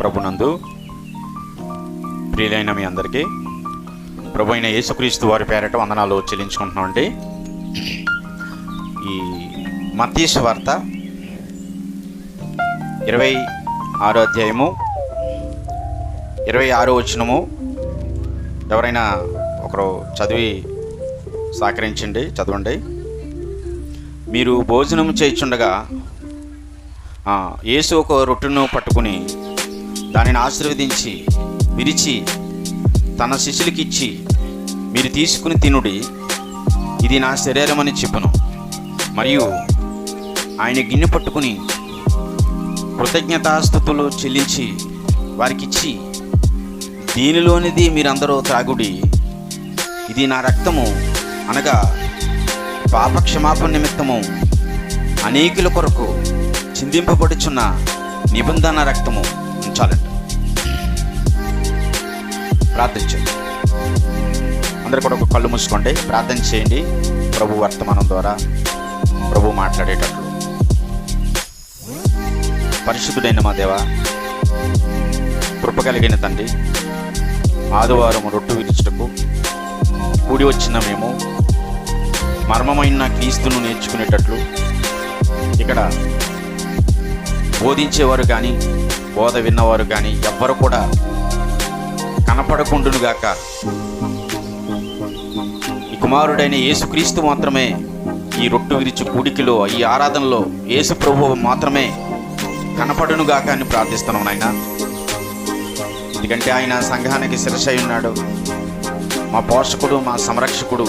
ప్రభునందు ప్రియులైన మీ అందరికీ ప్రభు అయిన యేసుక్రీస్తు వారి పేరట వందనాలు చెల్లించుకుంటున్నామండి. ఈ మత్తీసు వార్త ఇరవై ఆరో అధ్యాయము ఇరవై ఆరో వచనము. ఎవరైనా ఒకరు చదివి సహకరించండి చదవండి. మీరు భోజనం చేయించుండగా యేసు ఒక రొట్టెను పట్టుకుని దానిని ఆశీర్వదించి విరిచి తన శిష్యులకిచ్చి మీరు తీసుకుని తినుడి. ఇది నా శరీరం అని చెప్పును. మరియు ఆయన గిన్నె పట్టుకుని కృతజ్ఞతాస్థుతులు చెల్లించి వారికిచ్చి దీనిలోనిది మీరందరూ త్రాగుడి. ఇది నా రక్తము అనగా పాపక్షమాపణ నిమిత్తము. అనేకుల కొరకు చిందింపబడుచున్న నిబంధన రక్తము. ఉంచాలండి ప్రార్థించండి అందరు కూడా ఒక కళ్ళు మూసుకోండి. ప్రార్థన చేయండి. ప్రభు వర్తమానం ద్వారా ప్రభు మాట్లాడేటట్లు. పరిశుద్ధుడైన మా దేవ కృప కలిగిన తండ్రి ఆదివారం రొట్టు విరిచటకు కూడి వచ్చిన మేము మర్మమైన క్రీస్తును నేర్చుకునేటట్లు ఇక్కడ బోధించేవారు కానీ బోధ విన్నవారు కానీ ఎవ్వరు కూడా కనపడకుండునుగాక ఈ కుమారుడైన యేసుక్రీస్తు మాత్రమే ఈ రొట్టు విరిచి కూడికిలో ఈ ఆరాధనలో యేసు ప్రభువు మాత్రమే కనపడునుగాక అని ప్రార్థిస్తున్నాం నాయన. ఎందుకంటే ఆయన సంఘానికి శిరసై ఉన్నాడు. మా పోషకుడు మా సంరక్షకుడు.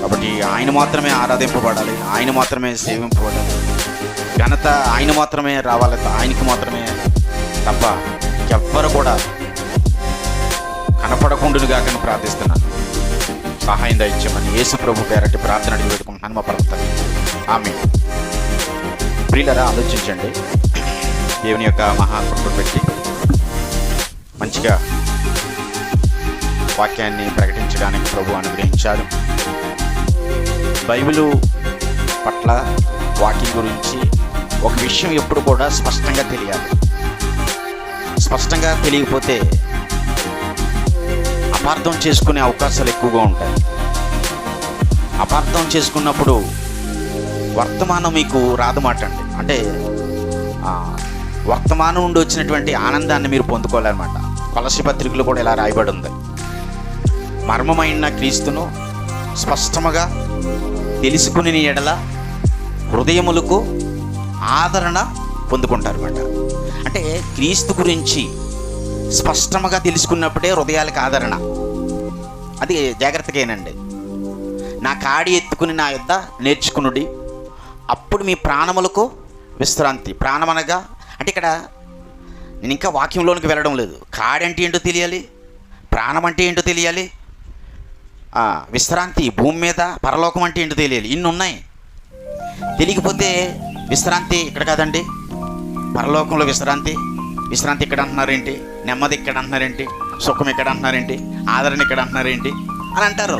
కాబట్టి ఆయన మాత్రమే ఆరాధింపబడాలి. ఆయన మాత్రమే సేవింపబడాలి. ఘనత ఆయన మాత్రమే రావాలి ఆయనకి మాత్రమే తప్ప ఎవ్వరు కూడా కనపడకుండునుగా కానీ ప్రార్థిస్తున్నాను. సహాయం దయచేయమని యేసు ప్రభు పేరటి ప్రార్థన అడిగి పెట్టుకుంటున్నాను మా ప్రభుత్వం ఆమె ప్రియులరా ఆలోచించండి. దేవుని యొక్క మహాకృపను పెట్టి మంచిగా వాక్యాన్ని ప్రకటించడానికి ప్రభు అనుగ్రహించారు. బైబిలు పట్ల వాక్యం గురించి ఒక విషయం ఎప్పుడు కూడా స్పష్టంగా తెలియాలి. స్పష్టంగా తెలియకపోతే అపార్థం చేసుకునే అవకాశాలు ఎక్కువగా ఉంటాయి. అపార్థం చేసుకున్నప్పుడు వర్తమానం మీకు రాదమాట అండి. అంటే వర్తమానం నుండి వచ్చినటువంటి ఆనందాన్ని మీరు పొందుకోవాలన్నమాట. కొలసి పత్రికలు కూడా ఇలా రాయబడి ఉంది. మర్మమైన క్రీస్తును స్పష్టముగా తెలుసుకుని ఎడల హృదయములకు ఆదరణ పొందుకుంటారు అనమాట అంటే క్రీస్తు గురించి స్పష్టంగా తెలుసుకున్నప్పుడే హృదయాలకు ఆదరణ. అది జాగ్రత్తగానండి. నా కాడి ఎత్తుకుని నా యొద్ద నేర్చుకునుడి. అప్పుడు మీ ప్రాణములకు విశ్రాంతి. ప్రాణమనగా అంటే ఇక్కడ నేను ఇంకా వాక్యంలోనికి వెళ్ళడం లేదు. కాడి అంటే ఏంటో తెలియాలి? ప్రాణం అంటే ఏంటో తెలియాలి? విశ్రాంతి. భూమి మీద పరలోకం అంటే ఏంటో తెలియాలి. ఇన్ని ఉన్నాయి. తెలియకపోతే విశ్రాంతి ఇక్కడ కాదండి. పరలోకంలో విశ్రాంతి. విశ్రాంతి ఇక్కడ అంటున్నారేంటి? నెమ్మది ఇక్కడ అంటున్నారేంటి? సుఖం ఇక్కడ అంటున్నారేంటి? ఆదరణ ఇక్కడ అంటున్నారేంటి? అని అంటారు.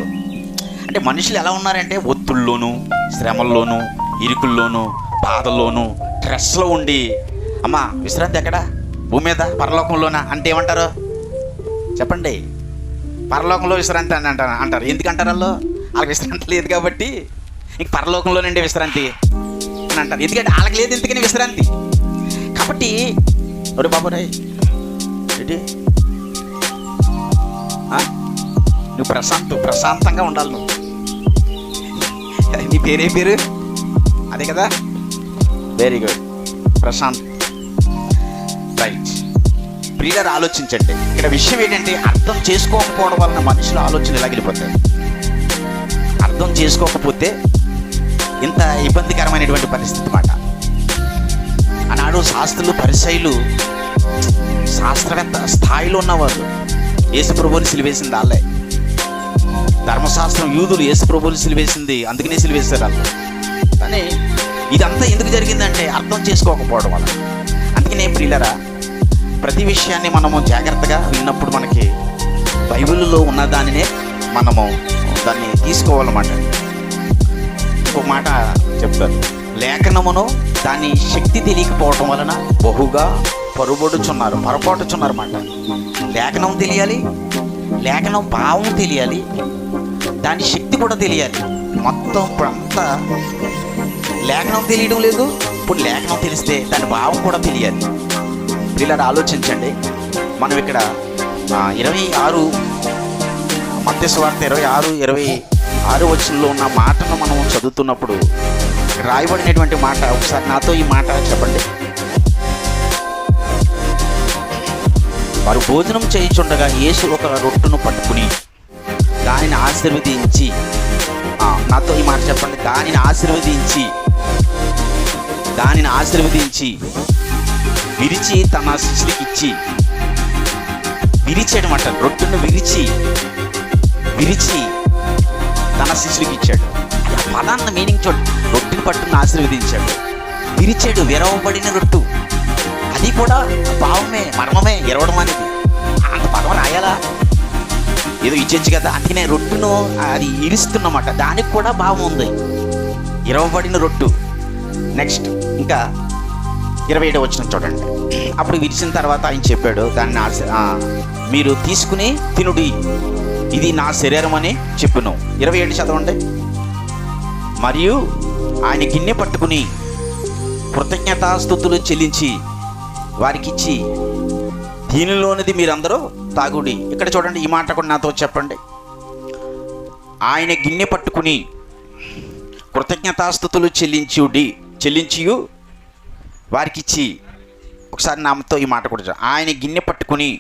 అంటే మనుషులు ఎలా ఉన్నారంటే ఒత్తుల్లోనూ శ్రమల్లోనూ ఇరుకుల్లోనూ బాధల్లోనూ స్ట్రెస్లో ఉండి అమ్మా విశ్రాంతి ఎక్కడ? భూమి మీద? పరలోకంలోనా? అంటే ఏమంటారు? చెప్పండి. పరలోకంలో విశ్రాంతి అని అంటారు. అంటారు. ఎందుకంటారు వాళ్ళు? వాళ్ళకి విశ్రాంతి లేదు కాబట్టి. ఇంక పరలోకంలోనండి విశ్రాంతి. అని అంటారు. ఎందుకంటే వాళ్ళకి లేదు ఎందుకని విశ్రాంతి. కాబట్టి ఒరే బాబు రాయ్. ఏంటి నువ్వు ప్రశాంత్ ప్రశాంతంగా ఉండాలి నువ్వు. నీ పేరే పేరు? అదే కదా? Very good Prashanth. రైట్ ప్రియులర్ ఆలోచించండి. ఇక్కడ విషయం ఏంటంటే అర్థం చేసుకోకపోవడం వలన మనుషుల ఆలోచన ఇలా అర్థం చేసుకోకపోతే ఇంత ఇబ్బందికరమైనటువంటి పరిస్థితి అన్నమాట ఆనాడు శాస్త్రులు పరిశైలు శాస్త్రవేత్త స్థాయిలో ఉన్నవారు యేసుప్రభుని సిలివేసింది వాళ్ళే. ధర్మశాస్త్రం యూదులు యేసుప్రభుని సిలివేసింది అందుకనే సిలివేశారు వాళ్ళు. కానీ ఇదంతా ఎందుకు జరిగిందంటే అర్థం చేసుకోకపోవడం వల్ల. అందుకనే ప్రియులరా ప్రతి విషయాన్ని మనము జాగ్రత్తగా విన్నప్పుడు మనకి బైబిల్లో ఉన్న దానినే మనము దాన్ని తీసుకోవాలన్నమాట. ఇంకో మాట చెప్తారు లేఖనమును దాని శక్తి తెలియకపోవటం వలన బహుగా పరుబడుచున్నారు పొరపాటుచున్నారు మాట లేఖనం తెలియాలి లేఖనం భావం తెలియాలి దాని శక్తి కూడా తెలియాలి. మొత్తం ఇప్పుడు అంతా లేఖనం తెలియడం లేదు ఇప్పుడు లేఖనం తెలిస్తే దాని భావం కూడా తెలియాలి. ఇలా ఆలోచించండి. మనం ఇక్కడ ఇరవై ఆరు మత్స్యవార్త ఇరవై ఆరు ఇరవై ఆరు వచనంలో ఉన్న మాటను మనం చదువుతున్నప్పుడు రాయబడినటువంటి మాట ఒకసారి నాతో ఈ మాట చెప్పండి. వారు భోజనం చేయించుండగా యేసు ఒక రొట్టును పట్టుకుని దానిని ఆశీర్వదించి నాతో ఈ మాట చెప్పండి. దానిని ఆశీర్వదించి దానిని ఆశీర్వదించి విరిచి తన శిష్యుడికి ఇచ్చి విరిచాడనమాట రొట్టును విరిచి విరిచి తన శిష్యుడికి ఇచ్చాడు. ఆ పదాన్న మీనింగ్ చూడు. రొట్టెని పట్టుకుని ఆశీర్వదించాడు. విరిచాడు విరవబడిన రొట్టు. అది కూడా భావమే మర్మమే ఎరవడం అనేది. అంత పదం రాయాలా? ఏదో ఇచ్చేచ్చు కదా. అందుకనే రొట్టును అది ఇరుస్తున్నమాట. దానికి కూడా భావం ఉంది. ఇరవబడిన రొట్టు. నెక్స్ట్ ఇంకా ఇరవై ఏడు వచ్చిన చూడండి. అప్పుడు విరిచిన తర్వాత ఆయన చెప్పాడు దాన్ని ఆశ- మీరు తీసుకుని తినుడి. ఇది నా శరీరం అని చెప్పును. ఇరవై ఏడు చదవండి మరియు ఆయన గిన్నె పట్టుకుని కృతజ్ఞతాస్థుతులు చెల్లించి వారికిచ్చి దీనిలోనిది మీరందరూ తాగుడి. ఇక్కడ చూడండి ఈ మాట కూడా నాతో చెప్పండి. ఆయన గిన్నె పట్టుకుని కృతజ్ఞతాస్థుతులు చెల్లించుడి చెల్లించియు వారికిచ్చి. ఒకసారి నామతో ఈ మాట కూడా ఆయన గిన్నె పట్టుకుని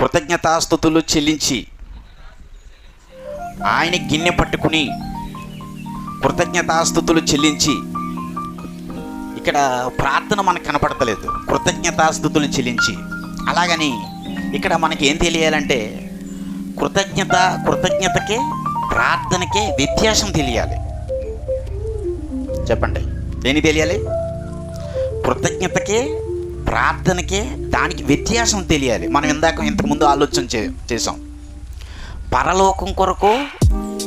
కృతజ్ఞతాస్థుతులు చెల్లించి ఆయన గిన్నె పట్టుకుని కృతజ్ఞతాస్థుతులు చెల్లించి ఇక్కడ ప్రార్థన మనకు కనపడతలేదు. కృతజ్ఞతాస్థుతులు చెల్లించి. అలాగని ఇక్కడ మనకి ఏం తెలియాలంటే కృతజ్ఞత కృతజ్ఞతకే ప్రార్థనకే వ్యత్యాసం తెలియాలి. చెప్పండి. దేని తెలియాలి? కృతజ్ఞతకే ప్రార్థనకే దానికి వ్యత్యాసం తెలియాలి. మనం ఇందాక ఇంతకుముందు ఆలోచన చే చేసాం పరలోకం కొరకు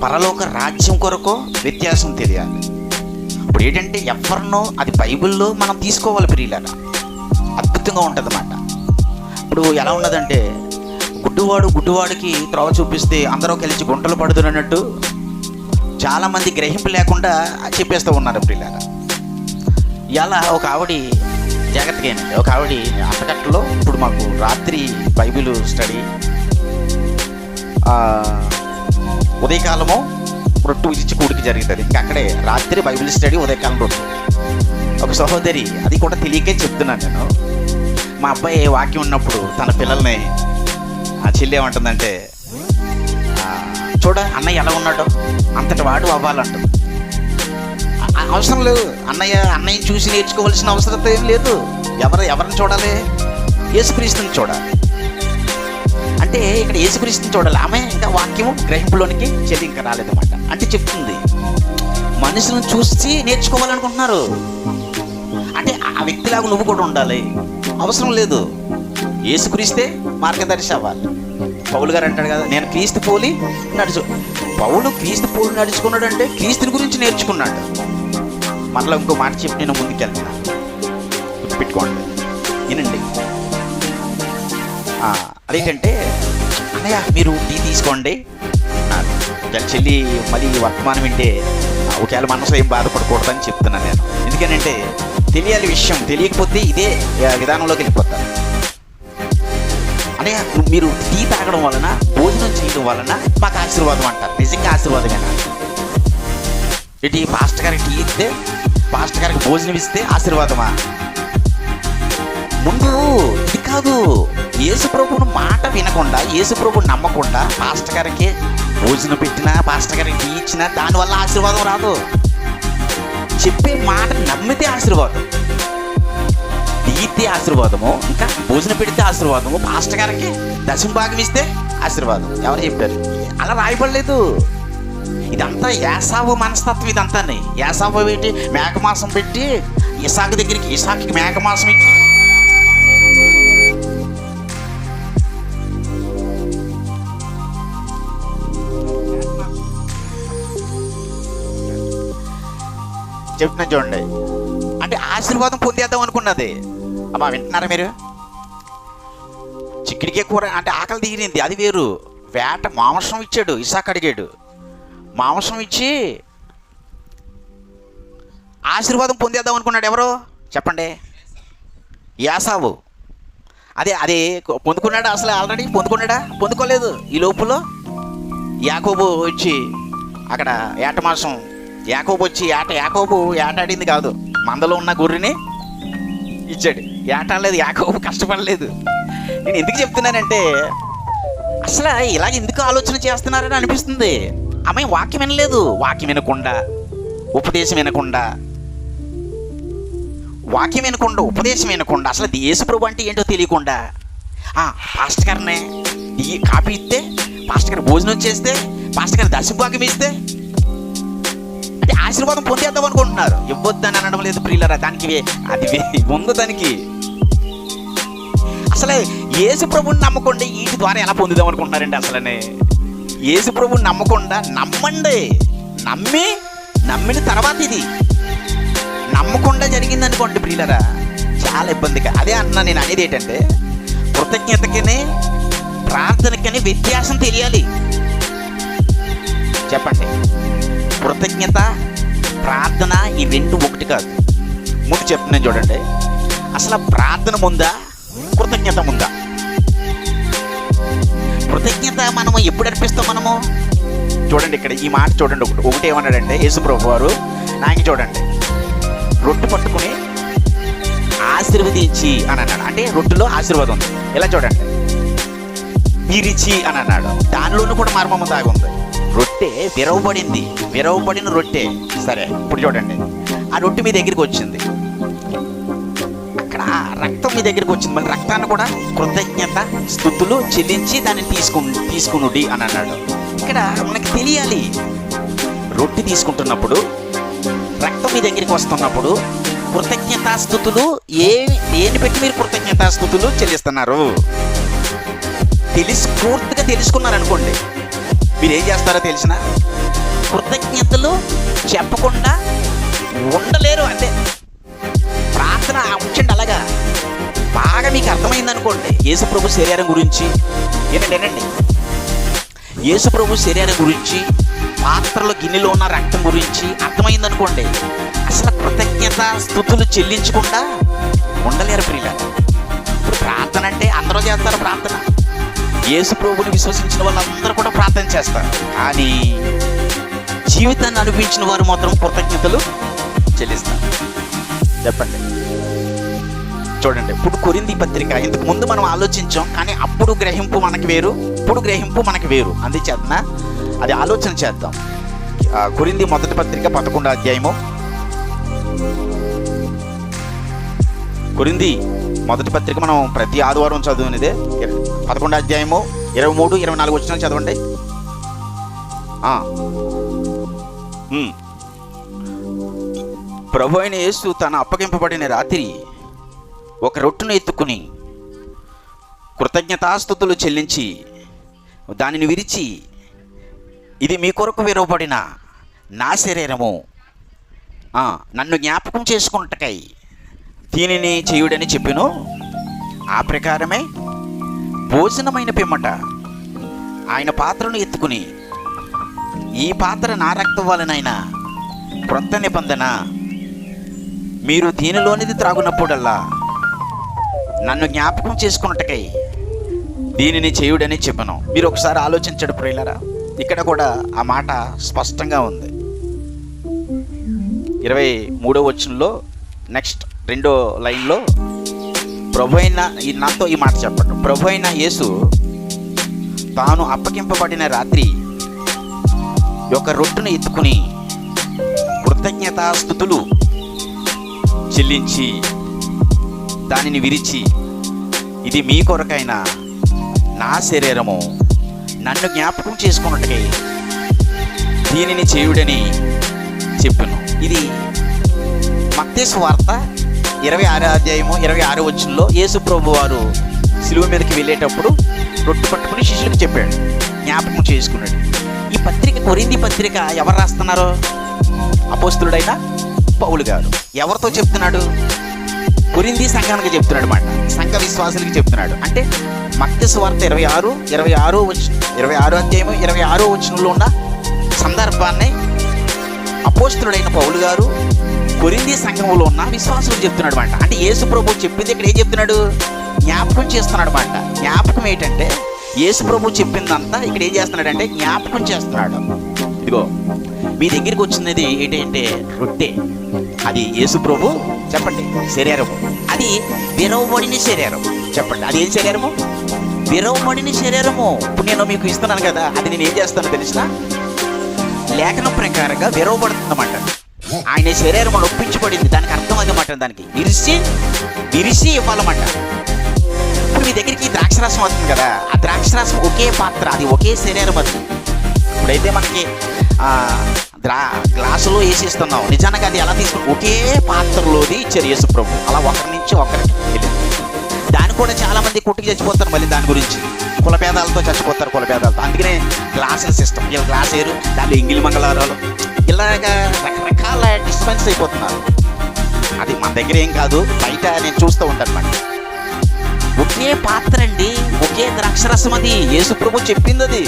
పరలోక రాజ్యం కొరకు వ్యత్యాసం తెలియాలి. ఇప్పుడు ఏంటంటే ఎవరినో అది బైబిల్లో మనం తీసుకోవాలి ప్రియులన అద్భుతంగా ఉంటుంది అన్నమాట ఇప్పుడు ఎలా ఉన్నదంటే గుడ్డువాడు గుడ్డువాడికి త్రోవ చూపిస్తే అందరూ కలిసి గుంటలు పడుతున్నట్టు చాలామంది గ్రహింపు లేకుండా చెప్పేస్తూ ఉన్నారు ప్రియులారా. ఇలా ఒక ఆవిడి జాగ్రత్తగా ఒక ఆవిడ అట్టగట్టలో ఇప్పుడు మాకు రాత్రి బైబిల్ స్టడీ ఉదయకాలము రొట్టు ఇచ్చి కూడికి జరుగుతుంది. ఇంకా అక్కడే రాత్రి బైబిల్ స్టడీ ఉదయకాలం రొట్టు ఒక సహోదరి అది కూడా తెలియకే చెప్తున్నాను నేను. మా అబ్బాయి వాక్యం ఉన్నప్పుడు తన పిల్లల్ని ఆ చెల్లి ఏమంటుందంటే చూడ అన్నయ్య ఎలా ఉన్నాడో? అంతటి వాడు అవ్వాలంటుంది ఆ- అవసరం లేదు. అన్నయ్య అన్నయ్యని చూసి నేర్చుకోవాల్సిన అవసరం ఏం లేదు. ఎవరు ఎవరిని చూడాలి? యేసుక్రీస్తుని చూడాలి. అంటే ఇక్కడ యేసుక్రీస్తుని చూడాలి. ఆమె ఇంకా వాక్యము గ్రహింపులోనికి చెల్లి ఇంకా రాలేదన్నమాట. అంటే చెప్తుంది మనుషులను చూసి నేర్చుకోవాలనుకుంటున్నారు. అంటే ఆ వ్యక్తిలాగా నువ్వు కూడా ఉండాలి. అవసరం లేదు. ఏసుక్రీస్తే మార్గదర్శి అవ్వాలి. పౌలు గారు అంటాడు కదా నేను క్రీస్తు పోలి నడుచు పౌలు క్రీస్తు పోలి నడుచుకున్నాడు అంటే క్రీస్తుని గురించి నేర్చుకున్నాడు. మరలా ఇంకో మాట చెప్పి నేను ముందుకెళ్తాను. గుర్తుపెట్టుకోండి. వినండి. ఆ, అదేంటంటే అన్నయ్య మీరు టీ తీసుకోండి. ఒకవేళ చెల్లి మళ్ళీ వర్తమానం వింటే ఒకవేళ మనసు ఏం బాధపడకూడదని చెప్తున్నాను నేను. ఎందుకనంటే తెలియాలి విషయం. తెలియకపోతే ఇదే విధానంలోకి వెళ్ళిపోతాను అన్నయ్య మీరు టీ తాగడం వలన భోజనం చేయడం వలన మాకు ఆశీర్వాదం అంటారు. నిజంగా ఆశీర్వాదమేనా? ఇటు పాస్టర్ గారికి టీ ఇస్తే పాస్టర్ గారికి భోజనం ఇస్తే ఆశీర్వాదమా? ముందు ఇది కాదు. యేసుప్రభుని మాట వినకుండా యేసుప్రభుని నమ్మకుండా పాస్టర్ గారికి భోజనం పెట్టినా పాస్టర్ గారికి టీ ఇచ్చినా దానివల్ల ఆశీర్వాదం రాదు. చెప్పే మాట నమ్మితే ఆశీర్వాదం. టీతే ఆశీర్వాదము ఇంకా భోజనం పెడితే ఆశీర్వాదము పాస్టర్ గారికి దశం భాగం ఇస్తే ఆశీర్వాదం. ఎవరు చెప్పారు? అలా రాయబడలేదు. ఇదంతా యాసావు మనస్తత్వం ఇదంతా యాసావు పెట్టి మేకమాసం పెట్టి ఇసాకు దగ్గరికి ఇసాకి మేకమాసం ఇచ్చి చెప్తున్నా చూడండి. అంటే ఆశీర్వాదం పొందేద్దాం అనుకున్నది. అమ్మా వింటున్నారా మీరు? చిక్కిడికే కూర అంటే ఆకలి తీరింది అది వేరు. వేట మాంసం ఇచ్చాడు ఇసాక్ అడిగాడు. మాంసం ఇచ్చి ఆశీర్వాదం పొందేద్దాం అనుకున్నాడు ఎవరు? చెప్పండి. యాసావు అదే అదే పొందుకున్నాడా అసలు ఆల్రెడీ? పొందుకున్నాడా? పొందుకోలేదు. ఈ లోపల యాకోబు వచ్చి అక్కడ ఏట మాసం యాకోబు వచ్చి ఏట యాకోబు ఏటాడింది కాదు. మందలో ఉన్న గొర్రెని ఇచ్చాడు. ఏటాడలేదు యాకోబు కష్టపడలేదు. నేను ఎందుకు చెప్తున్నానంటే అసలు ఇలాగ ఎందుకు ఆలోచన చేస్తున్నారని అనిపిస్తుంది. ఆమె వాక్యం వినలేదు. వాక్యం వినకుండా ఉపదేశం వినకుండా వాక్యం వినకుండా ఉపదేశం వినకుండా అసలు యేసుప్రభు అంటే ఏంటో తెలియకుండా ఆ, పాస్టర్ గారినే ఈ కాపీ ఇస్తే పాస్టర్ గారు భోజనం చేస్తే పాస్టర్ గారు దశభాగం ఇస్తే అంటే ఆశీర్వాదం పొందేద్దాం అనుకుంటున్నారు. ఇవ్వద్దని అనడం లేదు ప్రియులరా దానికి వే- అది వే- ఉంది దానికి. అసలే యేసు ప్రభుని నమ్మకండి వీటి ద్వారా ఎలా పొందుదాం అనుకుంటున్నారండి అసలనే? యేసు ప్రభుని నమ్మకుండా నమ్మండి. నమ్మి నమ్మిన తర్వాత ఇది. నమ్మకుండా జరిగింది అనుకోండి ప్రియులరా చాలా ఇబ్బందిగా. అదే అన్న నేను అనేది ఏంటంటే కృతజ్ఞతకని ప్రార్థనకని వ్యత్యాసం తెలియాలి. చెప్పండి. కృతజ్ఞత ప్రార్థన ఈ రెండు ఒకటి కాదు. ముందు చెప్తున్నాను చూడండి. అసలు ప్రార్థన ముందా కృతజ్ఞత ముందా? కృతజ్ఞత మనము ఎప్పుడు అర్పిస్తాం మనము? చూడండి ఇక్కడ ఈ మాట చూడండి ఒకటి. ఒకటి ఏమన్నాడంటే యేసుప్రభు వారు నాకు చూడండి రొట్టె పట్టుకుని ఆశీర్వదించి అని అన్నాడు. అంటే రొట్టెలో ఆశీర్వాదం ఉంది. ఇలా చూడండి? విరిచి అని అన్నాడు. దానిలోనూ కూడా మర్మము దాగుంది ఉంది. రొట్టె విరవబడింది విరవబడిన రొట్టె. సరే ఇప్పుడు చూడండి. ఆ రొట్టె మీ దగ్గరికి వచ్చింది. అక్కడ రక్తం మీ దగ్గరికి వచ్చింది. మళ్ళీ రక్తాన్ని కూడా కృతజ్ఞత స్థుతులు చెల్లించి దాన్ని తీసుకు తీసుకునుడి అని అన్నాడు. ఇక్కడ మనకి తెలియాలి. రొట్టె తీసుకుంటున్నప్పుడు రక్తం మీ దగ్గరికి వస్తున్నప్పుడు కృతజ్ఞతాస్థుతులు ఏ దేని పెట్టి మీరు కృతజ్ఞతాస్థుతులు చెల్లిస్తున్నారు? తెలిసి పూర్తిగా తెలుసుకున్నారు అనుకోండి మీరు ఏం చేస్తారో తెలిసిన కృతజ్ఞతలు చెప్పకుండా ఉండలేరు అంటే ప్రార్థన ఉంచండి అలాగా. బాగా మీకు అర్థమైందనుకోండి. యేసుప్రభు శరీరం గురించి ఏంటంటే వినండి. యేసుప్రభు శరీరం గురించి పాత్రలో గిన్నెలో ఉన్న రక్తం గురించి అర్థమైందనుకోండి. అసలు కృతజ్ఞత స్థుతులు చెల్లించకుండా ఉండలేరు ప్రియుల ఇప్పుడు ప్రార్థన అంటే అందరూ చేస్తారు ప్రార్థన. యేసు ప్రభుని విశ్వసించిన వాళ్ళందరూ కూడా ప్రార్థన చేస్తారు. కానీ జీవితాన్ని అనిపించిన వారు మాత్రం కృతజ్ఞతలు చెల్లిస్తారు. చెప్పండి. చూడండి ఇప్పుడు కొరింది పత్రిక ఇంతకు ముందు మనం ఆలోచించాం కానీ అప్పుడు గ్రహింపు మనకి వేరు ఇప్పుడు గ్రహింపు మనకి వేరు. అందుచేతన అది ఆలోచన చేద్దాం. ఆ, కొరింది మొదటి పత్రిక పదకొండో అధ్యాయము. కొరింది మొదటి పత్రిక మనం ప్రతి ఆదివారం చదివినదే. పదకొండు అధ్యాయము ఇరవై మూడు ఇరవై నాలుగు వచ్చిన చదవండి. ప్రభు అయిన యేసు తన అప్పగింపబడిన రాత్రి ఒక రొట్టును ఎత్తుకుని కృతజ్ఞతాస్థుతులు చెల్లించి దానిని విరిచి ఇది మీ కొరకు విరవబడిన నా శరీరము. నన్ను జ్ఞాపకం చేసుకుంటకై దీనిని చేయుడని చెప్పిను? ఆ ప్రకారమే భోజనమైన పిమ్మట ఆయన పాత్రను ఎత్తుకుని ఈ పాత్ర నా రక్తం వలనైనా క్రొత్త నిబంధన మీరు దీనిలోనిది త్రాగునప్పుడల్లా నన్ను జ్ఞాపకం చేసుకున్నట్టుకై దీనిని చేయుడని చెప్పను. మీరు ఒకసారి ఆలోచించడు ప్రియులరా. ఇక్కడ కూడా ఆ మాట స్పష్టంగా ఉంది. ఇరవై మూడో వచనంలో నెక్స్ట్ రెండో లైన్లో ప్రభు అయిన ఈ నాతో ఈ మాట చెప్పండి. ప్రభు అయిన యేసు తాను అప్పగింపబడిన రాత్రి ఒక రొట్టును ఎత్తుకుని కృతజ్ఞతాస్థుతులు చెల్లించి దానిని విరిచి ఇది మీ కొరకైన నా శరీరము నన్ను జ్ఞాపకం చేసుకున్నట్టుగా దీనిని చేయుడని చెప్పాను. ఇది మత్తేసు వార్త ఇరవై ఆరో అధ్యాయము ఇరవై ఆరో వచ్చంలో యేసు ప్రభు వారు సిలువ మీదకి వెళ్ళేటప్పుడు రొట్టు పట్టుకుని శిష్యులకు చెప్పాడు. జ్ఞాపకం చేసుకున్నాడు. ఈ పత్రిక కొరింది పత్రిక ఎవరు రాస్తున్నారు? అపోస్తుడైన పౌలు గారు. ఎవరితో చెప్తున్నాడు? కొరింది సంఘానికి చెప్తున్నాడు అనమాట సంఘ విశ్వాసులకి చెప్తున్నాడు. అంటే మత్య స్వార్థ ఇరవై ఆరు ఇరవై ఆరు వచ్చి ఇరవై ఆరు అధ్యాయము ఇరవై ఆరో వచనంలో ఉన్న సందర్భాన్ని అపోస్తుడైన పౌలు గారు కొరింది సంఘంలో ఉన్న విశ్వాసులు చెప్తున్నాడు అనమాట అంటే యేసు ప్రభు చెప్పింది ఇక్కడ ఏం చెప్తున్నాడు? జ్ఞాపకం చేస్తున్నాడు అనమాట జ్ఞాపకం ఏంటంటే యేసు ప్రభు చెప్పిందంతా ఇక్కడ ఏం చేస్తున్నాడంటే జ్ఞాపకం చేస్తున్నాడు. ఇదిగో మీ దగ్గరికి వచ్చినది ఏంటంటే రొట్టె. అది యేసు ప్రభు చెప్పండి శరీరము. అది విరవబడిన శరీరం చెప్పండి అది ఏం శరీరము? విరవబడిన శరీరము. ఇప్పుడు నేను మీకు ఇస్తున్నాను కదా అది నేను ఏం చేస్తాను తెలిసిన లేఖనం ప్రకారంగా విరవబడుతుందన్నమాట ఆయన శరీరం నొప్పించబడింది దానికి అర్థం అన్నమాట దానికి. విరిసి విరిసి ఇవ్వాలన్నమాట. ఇప్పుడు మీ దగ్గరికి ద్రాక్షరసం వస్తుంది కదా ఆ ద్రాక్షరసం ఒకే పాత్ర అది ఒకే శరీరం అది. ఇప్పుడైతే మనకి ద్రా గ్లాసులో వేసి ఇస్తున్నాం నిజానికి అది ఎలా తీసుకుని ఒకే పాత్రలోది ఇచ్చారు ప్రభు. అలా ఒకరి నుంచి ఒకరికి వెళ్ళింది దాని కూడా చాలా మంది కొట్టుకు చచ్చిపోతారు మళ్ళీ దాని గురించి. కులపేదాలతో చచ్చిపోతారు కులపేదాలతో అందుకనే గ్లాసుల సిస్టమ్ ఇలా గ్లాస్ వేరు దాంట్లో ఇంగిలి మంగళవారాలు ఇలాగా రకరకాల డిస్పెన్స్ అయిపోతున్నారు. అది మన దగ్గర ఏం కాదు బయట నేను చూస్తూ ఉంటాను అనమాట ఒకే పాత్ర అండి ఒకే ద్రాక్షరసం అది. యేసుప్రభు చెప్పింది అది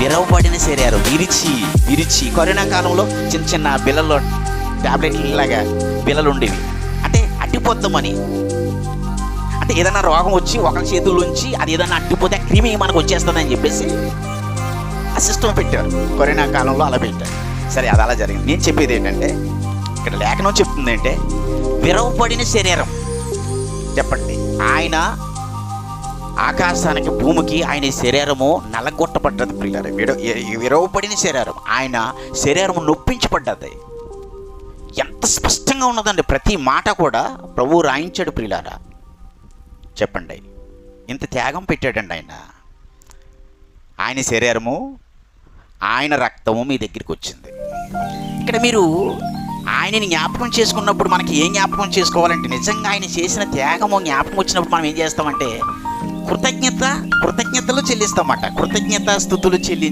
విరవబడిన సేరారు విరిచి విరిచి. కరోనా కాలంలో చిన్న చిన్న బిళ్ళల్లో టాబ్లెట్లు ఇలాగా బిళ్ళలు ఉండేవి అంటే అడ్డిపోద్దామని. అంటే ఏదైనా రోగం వచ్చి ఒకరి చేతుల్లోంచి అది ఏదైనా అడ్డిపోతే క్రిమి మనకు వచ్చేస్తుందని చెప్పేసి సిస్టమ్ పెట్టారు. కరోనా కాలంలో అలా పెట్టారు. సరే అది అలా జరిగింది. నేను చెప్పేది ఏంటంటే ఇక్కడ లేఖనం చెప్తుంది అంటే విరవపడిన శరీరం. చెప్పండి. ఆయన ఆకాశానికి భూమికి ఆయన శరీరము నలగొట్టబడ్డది పిల్లలు విడ శరీరం ఆయన శరీరము నొప్పించబడ్డది. ఎంత స్పష్టంగా ఉన్నదండి. ప్రతి మాట కూడా ప్రభు రాయించాడు ప్రియులారా. చెప్పండి. ఇంత త్యాగం పెట్టాడండి ఆయన. ఆయన శరీరము ఆయన రక్తము మీ దగ్గరికి వచ్చింది. ఇక్కడ మీరు ఆయనని జ్ఞాపకం చేసుకున్నప్పుడు మనకి ఏం జ్ఞాపకం చేసుకోవాలంటే నిజంగా ఆయన చేసిన త్యాగము జ్ఞాపకం వచ్చినప్పుడు మనం ఏం చేస్తామంటే కృతజ్ఞత కృతజ్ఞతలు చెల్లిస్తామట. కృతజ్ఞత స్థుతులు చెల్లి